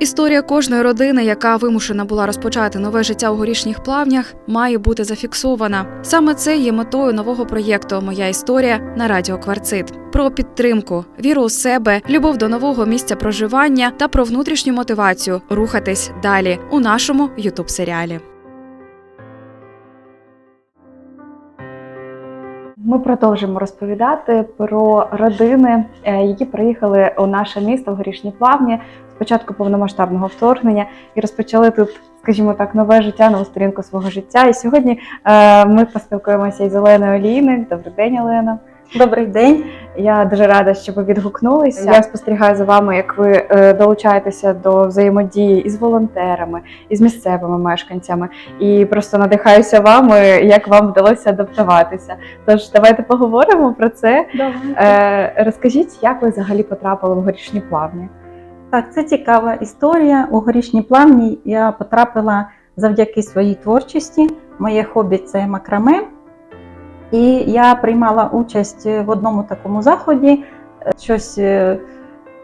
Історія кожної родини, яка вимушена була розпочати нове життя у горішніх плавнях, має бути зафіксована. Саме це є метою нового проєкту Моя історія на радіо Кварцит про підтримку, віру у себе, любов до нового місця проживання та про внутрішню мотивацію рухатись далі у нашому ютуб серіалі. Ми продовжимо розповідати про родини, е, які приїхали у наше місто в Горішні Плавні з початку повномасштабного вторгнення і розпочали тут, скажімо так, нове життя, нову сторінку свого життя. І сьогодні е, ми поспілкуємося із Оленою Олійник. Добрий день, Олена. Добрий день. Я дуже рада, що ви відгукнулися. Я спостерігаю за вами, як ви е, долучаєтеся до взаємодії із волонтерами, із місцевими мешканцями, і просто надихаюся вами, як вам вдалося адаптуватися. Тож давайте поговоримо про це. Е, розкажіть, як ви взагалі потрапили в горішні плавні? Так, це цікава історія. У горішні плавні я потрапила завдяки своїй творчості. Моє хобі це макраме. І я приймала участь в одному такому заході, е, щось е,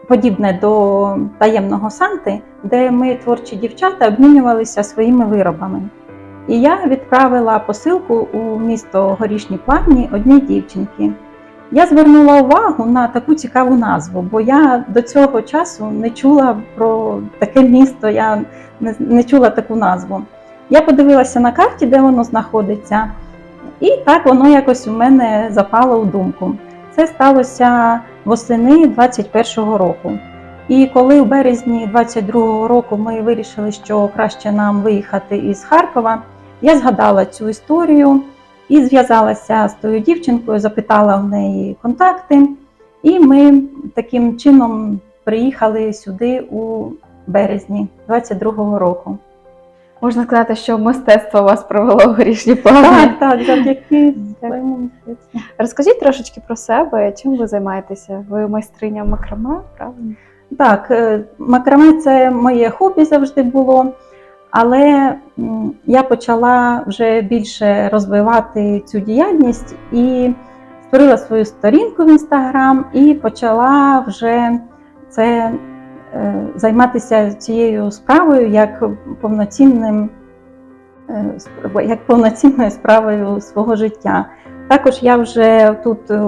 подібне до таємного Санти, де ми, творчі дівчата, обмінювалися своїми виробами. І я відправила посилку у місто Горішні Плавні одній дівчинки. Я звернула увагу на таку цікаву назву, бо я до цього часу не чула про таке місто, я не, не чула таку назву. Я подивилася на карті, де воно знаходиться, і так воно якось у мене запало у думку. Це сталося восени 21-го року. І коли у березні 22-го року ми вирішили, що краще нам виїхати із Харкова, я згадала цю історію і зв'язалася з тою дівчинкою, запитала в неї контакти, і ми таким чином приїхали сюди у березні 22-го року. Можна сказати, що мистецтво вас провело в горішні плавні. Так, так, завдяки своєму мистецтву. Розкажіть трошечки про себе, чим ви займаєтеся? Ви майстриня макраме, правильно? Так, е, макраме це моє хобі завжди було, але я почала вже більше розвивати цю діяльність і створила свою сторінку в інстаграм і почала вже це займатися цією справою як повноцінним. е, Як повноцінною справою свого життя. Також я вже тут, е,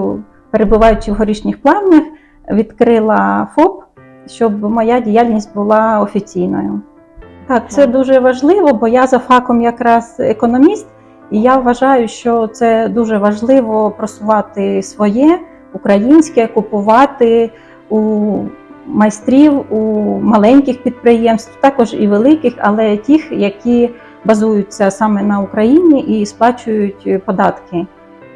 перебуваючи в горішніх плавнях, відкрила ФОП, щоб моя діяльність була офіційною. Так, це дуже важливо, бо я за факом якраз економіст, і я вважаю, що це дуже важливо просувати своє українське, купувати у майстрів, у маленьких підприємств, також і великих, але тих, які базуються саме на Україні і сплачують податки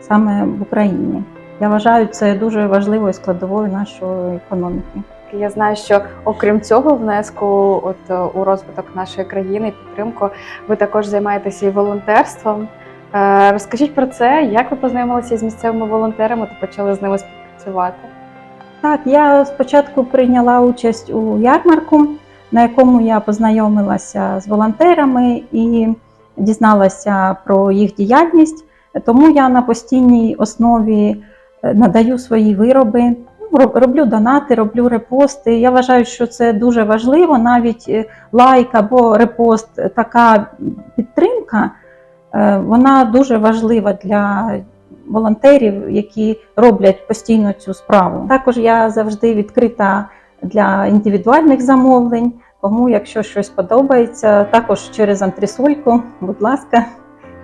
саме в Україні. Я вважаю це дуже важливою складовою нашої економіки. Я знаю, що окрім цього внеску от, е, у розвиток нашої країни, підтримку, ви також займаєтеся і волонтерством. Е, розкажіть про це, як ви познайомилися з місцевими волонтерами та почали з ними співпрацювати? Так, я спочатку прийняла участь у ярмарку, на якому я познайомилася з волонтерами і дізналася про їх діяльність. Тому я на постійній основі е, надаю свої вироби, ну, роблю донати, роблю репости. Я вважаю, що це дуже важливо. Навіть е, лайк або репост, така підтримка, е, вона дуже важлива для волонтерів, які роблять постійно цю справу. Також я завжди відкрита для індивідуальних замовлень. Тому, якщо щось подобається, також через антресольку, будь ласка,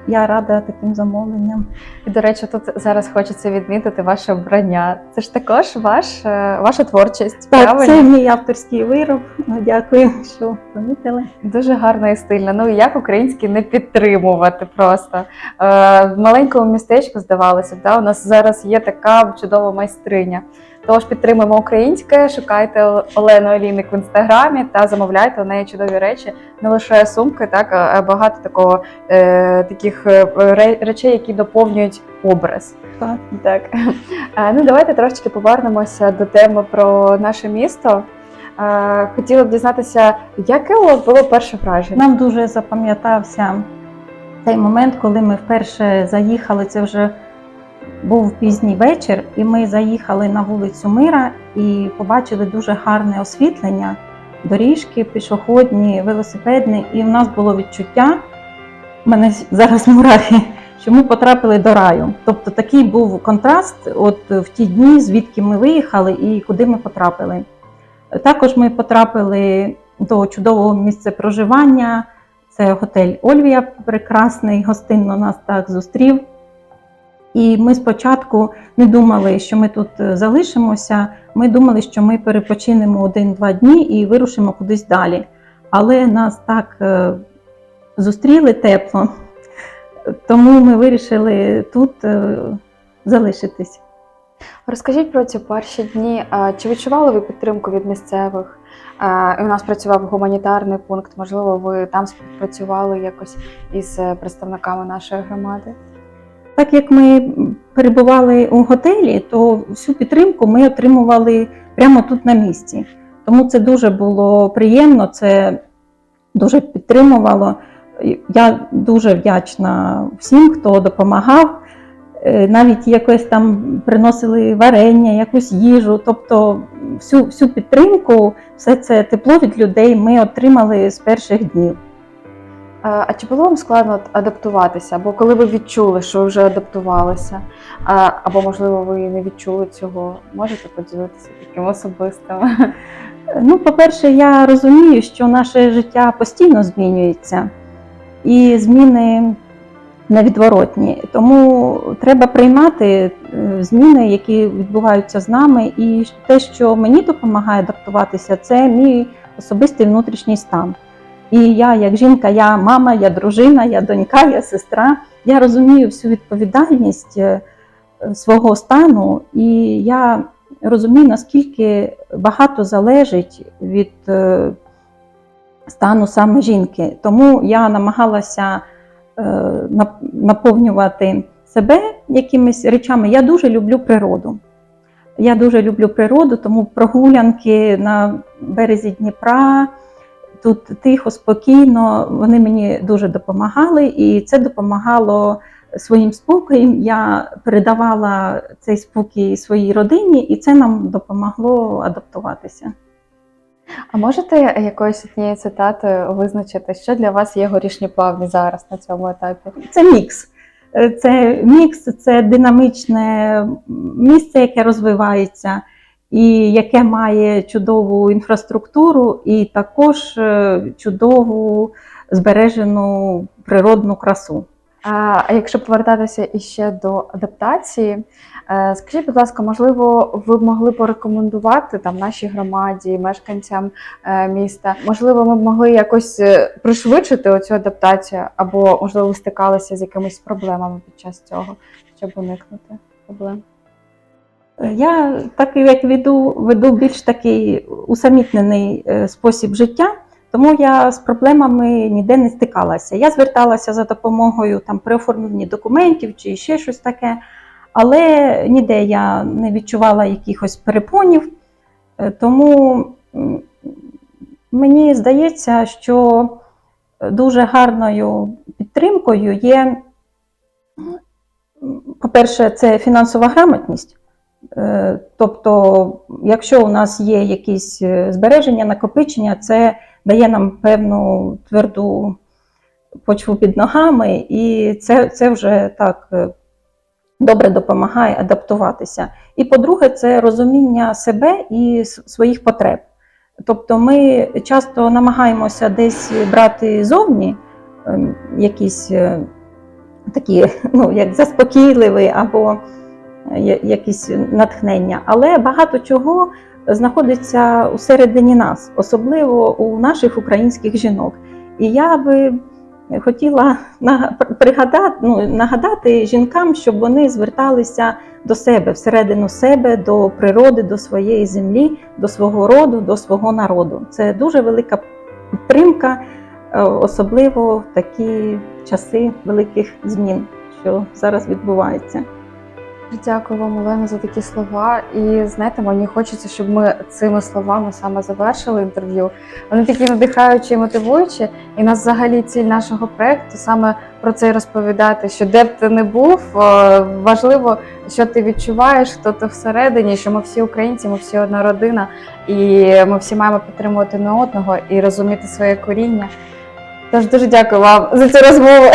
я рада таким замовленням. І, до речі, тут зараз хочеться відмітити ваше вбрання. Це ж також ваш, е, ваша творчість. Так, правильно? це мій авторський вироб. Дякую, що помітили. Дуже гарна і стильна. Ну як українські не підтримувати просто. Е, в маленькому містечку, здавалося б, да, у нас зараз є така чудова майстриня. Тож підтримуємо українське, шукайте Олену Олійник в інстаграмі та замовляйте у неї чудові речі. Не лише сумки, так а багато такого е, таких е, ре- речей, які доповнюють образ. Так. Так. Е, Ну, давайте трошечки повернемося до теми про наше місто. Е, Хотіла б дізнатися, яке у вас було перше враження? Нам дуже запам'ятався цей момент, коли ми вперше заїхали. Це вже був пізній вечір, і ми заїхали на вулицю Мира і побачили дуже гарне освітлення. доріжки, пішохідні, велосипедні, і в нас було відчуття. У мене зараз мурахи, що ми потрапили до раю. Тобто такий був контраст от в ті дні, звідки ми виїхали і куди ми потрапили. Також ми потрапили до чудового місця проживання. Це готель Ольвія, прекрасний, гостинно нас так зустрів. І ми спочатку не думали, що ми тут залишимося. Ми думали, що ми перепочинемо один-два дні і вирушимо кудись далі. Але нас так е, зустріли тепло, тому ми вирішили тут е, залишитись. Розкажіть про ці перші дні. Чи відчували ви підтримку від місцевих? У нас працював гуманітарний пункт. Можливо, ви там співпрацювали якось із е, представниками нашої громади? Так як ми перебували у готелі, то всю підтримку ми отримували прямо тут на місці. Тому це дуже було приємно, це дуже підтримувало. Я дуже вдячна всім, хто допомагав. Е, Навіть якось там приносили варення, якусь їжу. Тобто всю, всю підтримку, все це тепло від людей ми отримали з перших днів. А а чи було вам складно адаптуватися? Або коли ви відчули, що ви вже адаптувалися? А, або, можливо, ви не відчули цього? Можете поділитися таким особистим? Ну, по-перше, я розумію, що наше життя постійно змінюється, і зміни невідворотні. Тому треба приймати е, зміни, які відбуваються з нами. І те, що мені допомагає адаптуватися, це мій особистий внутрішній стан. І я, як жінка, я мама, я дружина, я донька, я сестра. Я розумію всю відповідальність е, свого стану, і я розумію, наскільки багато залежить від е, стану саме жінки. Тому я намагалася е, наповнювати себе якимись речами. Я дуже люблю природу. Я дуже люблю природу, тому прогулянки на березі Дніпра. Тут тихо, спокійно, вони мені дуже допомагали, і це допомагало своїм спокоєм. Я передавала цей спокій своїй родині, і це нам допомогло адаптуватися. А можете якоюсь однією цитатою визначити, що для вас є горішні плавні зараз на цьому етапі? Це мікс. Е, Це мікс, це динамічне місце, яке розвивається, і яке має чудову інфраструктуру, і також е, чудову збережену природну красу. А якщо повертатися іще до адаптації, е, скажіть, будь ласка, можливо, ви б могли порекомендувати там нашій громаді, мешканцям е, міста? Можливо, ми б могли якось е, пришвидшити оцю адаптацію, або можливо стикалися з якимись проблемами під час цього, щоб уникнути проблем? Я так як веду, веду більш такий усамітнений спосіб життя, тому я з проблемами ніде не стикалася. Я зверталася за допомогою там при оформленні документів чи ще щось таке, але ніде я не відчувала якихось перепонів. Е, Тому мені здається, що дуже гарною підтримкою є, по-перше, це фінансова грамотність. Е, Тобто, якщо у нас є якісь е, збереження, накопичення, це дає нам певну тверду почву під ногами, і це, це вже так е, добре допомагає адаптуватися. І по-друге, це розуміння себе і своїх потреб. Тобто ми часто намагаємося десь брати зовні ем, якісь е, такі, ну, як заспокійливі або якісь натхнення, але багато чого знаходиться усередині нас, особливо у наших українських жінок. І я би хотіла пригадати, ну, нагадати жінкам, щоб вони зверталися до себе, всередину себе, до природи, до своєї землі, до свого роду, до свого народу. Це дуже велика підтримка, е, особливо в такі часи великих змін, що зараз відбуваються. Дякую вам, Олена, за такі слова. І знаєте, мені хочеться, щоб ми цими словами саме завершили інтерв'ю. Вони такі надихаючі і мотивуючі. І нас взагалі ціль нашого проекту саме про це й розповідати. Що де б ти не був, е, важливо, що ти відчуваєш, хто ти всередині, що ми всі українці, ми всі одна родина, і ми всі маємо підтримувати одне одного і розуміти своє коріння. Тож дуже дякую вам за цю розмову.